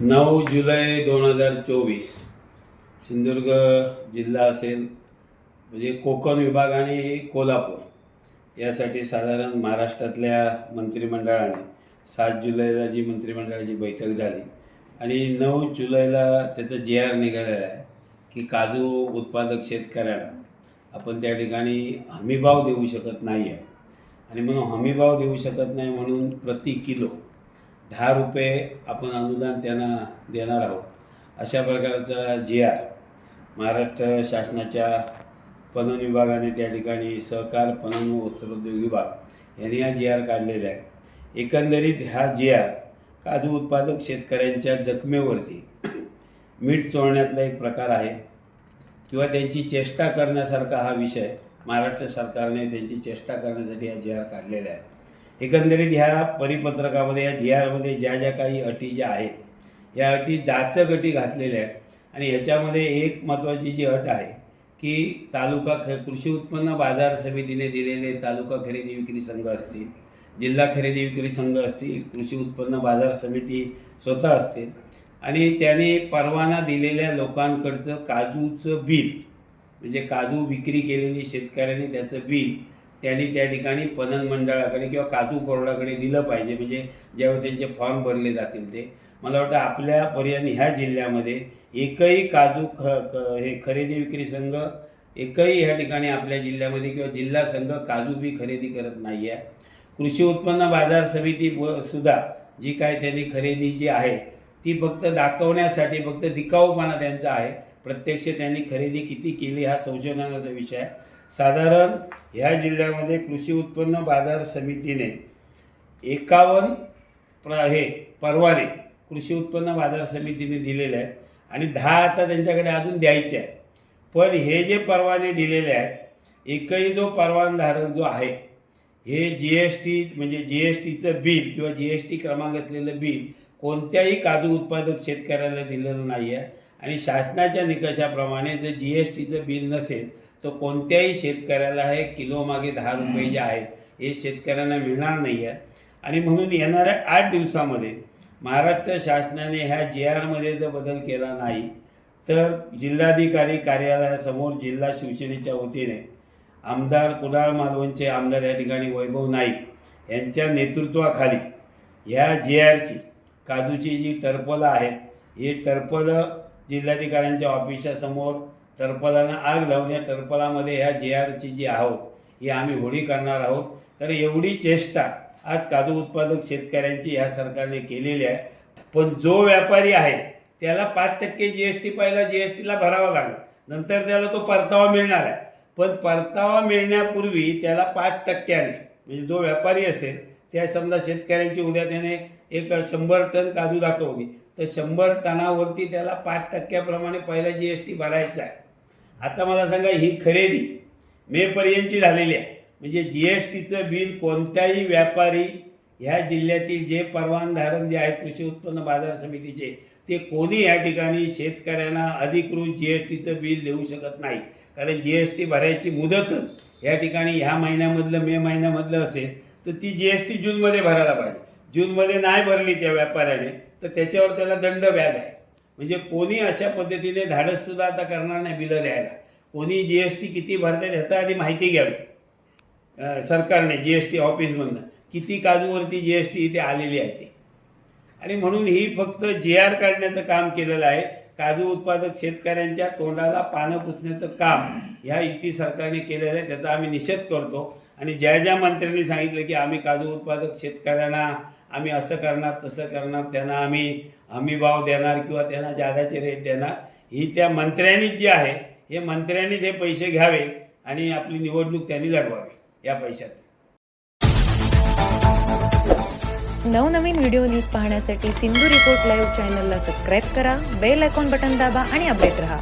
नऊ जुलै दोन हजार चोवीस. सिंधुदुर्ग जिल्हा असेल म्हणजे कोकण विभाग आणि कोल्हापूर. यासाठी साधारण महाराष्ट्रातल्या मंत्रिमंडळाने सात जुलैला जी मंत्रिमंडळाची बैठक झाली आणि नऊ जुलैला त्याचा जी आर निघालेला आहे की काजू उत्पादक शेतकऱ्यांना आपण त्या ठिकाणी हमीभाव देऊ शकत नाही आहे आणि म्हणून हमीभाव देऊ शकत नाही म्हणून प्रति किलो दहा रुपये आपण अनुदान त्यांना देणार आहोत. अशा प्रकारचा जी आर महाराष्ट्र शासनाच्या पणन विभागाने त्या ठिकाणी सहकार पणन व वस्त्रोद्योग विभाग यांनी हा जी आर काढलेला आहे. एकंदरीत हा जी आर काजू उत्पादक शेतकऱ्यांच्या जखमेवरती मीठ चोळण्यातला एक प्रकार आहे किंवा त्यांची चेष्टा करण्यासारखा हा विषय महाराष्ट्र सरकारने त्यांची चेष्टा करण्यासाठी हा जी आर काढलेला आहे. एकंदरीत ह्या परिपत्रकामध्ये या जी आरमध्ये ज्या ज्या काही अटी ज्या आहेत या अटी जाचक अटी घातलेल्या आहेत आणि ह्याच्यामध्ये एक महत्त्वाची जी अट आहे की तालुका ख कृषी उत्पन्न बाजार समितीने दिलेले तालुका खरेदी विक्री संघ असतील जिल्हा खरेदी विक्री संघ असतील कृषी उत्पन्न बाजार समिती स्वतः असतील आणि त्याने परवाना दिलेल्या लोकांकडचं काजूचं बिल म्हणजे काजू विक्री केलेली शेतकऱ्यांनी त्याचं बिल त्यांनी त्या ठिकाणी पणन मंडळाकडे किंवा काजू बोर्डाकडे दिलं पाहिजे. म्हणजे ज्यावेळी त्यांचे फॉर्म भरले जातील ते. मला वाटतं आपल्यापर्यंत ह्या जिल्ह्यामध्ये एकही काजू ख क हे खरेदी विक्री संघ एकही ह्या ठिकाणी आपल्या जिल्ह्यामध्ये किंवा जिल्हा संघ काजू बी खरेदी करत नाही आहे कृषी उत्पन्न बाजार समिती सुद्धा जी काय त्यांनी खरेदी जी आहे ती फक्त दाखवण्यासाठी फक्त दिखाऊपणा त्यांचा आहे. प्रत्यक्ष त्यांनी खरेदी किती केली हा संशोधनाचा विषय आहे. साधारण ह्या जिल्ह्यामध्ये कृषी उत्पन्न बाजार समितीने एकावन्न प्र हे परवाने कृषी उत्पन्न बाजार समितीने दिलेले आहेत आणि दहा आता त्यांच्याकडे अजून द्यायचे आहेत. पण हे जे परवाने दिलेले आहेत एकही जो परवानधारक जो आहे हे जी एस टी म्हणजे जी एस टीचं बिल किंवा जी एस टी क्रमांक असलेलं बिल कोणत्याही काजू उत्पादक शेतकऱ्याला दिलेलं नाही आहे आणि शासनाच्या निकषाप्रमाणे जर जी एस टीचं बिल नसेल तो कोणत्याही शेतकऱ्याला हे किलोमागे दहा रुपये जे आहेत हे शेतकऱ्यांना मिळणार नाही आहे. आणि म्हणून येणाऱ्या आठ दिवसामध्ये महाराष्ट्र शासनाने ह्या जी आरमध्ये जर बदल केला नाही तर जिल्हाधिकारी कार्यालयासमोर जिल्हा शिवसेनेच्या वतीने आमदार कुडाळ मालवणचे आमदार या ठिकाणी वैभव नाईक यांच्या नेतृत्वाखाली ह्या जी आरची काजूची जी टर्पलं आहेत ही टरपलं जिल्हाधिकाऱ्यांच्या ऑफिसासमोर टरपलांना आग लावून या टरपलामध्ये ह्या जे आरची जी आहोत ही आम्ही होळी करणार आहोत. तर एवढी चेष्टा आज काजू उत्पादक शेतकऱ्यांची ह्या सरकारने केलेली आहे. पण जो व्यापारी आहे त्याला पाच टक्के जी एस टी पहिला जी एस टीला भरावा लागला. नंतर त्याला तो परतावा मिळणार आहे. पण परतावा मिळण्यापूर्वी त्याला पाच टक्क्याने म्हणजे जो व्यापारी असेल त्या समजा शेतकऱ्यांची उद्या त्याने एक शंभर टन काजू दाखवली तर शंभर टनावरती त्याला पाच टक्क्याप्रमाणे पहिला जी एस टी भरायचा आहे. आता मला सांगा ही खरेदी मेपर्यंतची झालेली आहे. म्हणजे जी एस टीचं बिल कोणत्याही व्यापारी ह्या जिल्ह्यातील जे परवानधारक जे आहेत कृषी उत्पन्न बाजार समितीचे ते कोणी या ठिकाणी शेतकऱ्यांना अधिकृत जी एस टीचं बिल देऊ शकत नाही. कारण जी एस टी भरायची मुदतच या ठिकाणी ह्या महिन्यामधलं मे महिन्यामधलं असेल तर ती जी एस टी जूनमध्ये भरायला पाहिजे. जूनमध्ये नाही भरली त्या व्यापाऱ्याने तर त्याच्यावर त्याला दंड व्याज आहे. म्हणजे कोणी अशा पद्धतीने धाडससुद्धा आता करणार नाही बिलं द्यायला. कोणी जी एस टी किती भरतात ह्याचा आधी माहिती घ्यावी. सरकारने जी एस टी ऑफिसमधनं. किती काजूवरती जी एस टी इथे आलेली आहे ते. आणि म्हणून ही फक्त जे आर काढण्याचं काम केलेलं आहे. काजू उत्पादक शेतकऱ्यांच्या तोंडाला पानं पुसण्याचं काम ह्या युती सरकारने केलेलं आहे. त्याचा आम्ही निषेध करतो. आणि ज्या ज्या मंत्र्यांनी सांगितलं की आम्ही काजू उत्पादक शेतकऱ्यांना आम्ही असं करणार तसं करणार त्यांना आम्ही हमीभाव देणार किंवा त्यांना जादाचे रेट देणार. ही त्या मंत्र्यांनीच जे आहे हे मंत्र्यांनीच हे पैसे घ्यावे आणि आपली निवडणूक त्यांनी लढवावी या पैशात. नवनवीन व्हिडिओ न्यूज पाहण्यासाठी सिंधू रिपोर्ट लाईव्ह चॅनलला सबस्क्राईब करा बेल आयकॉन बटन दाबा आणि अपडेट रहा.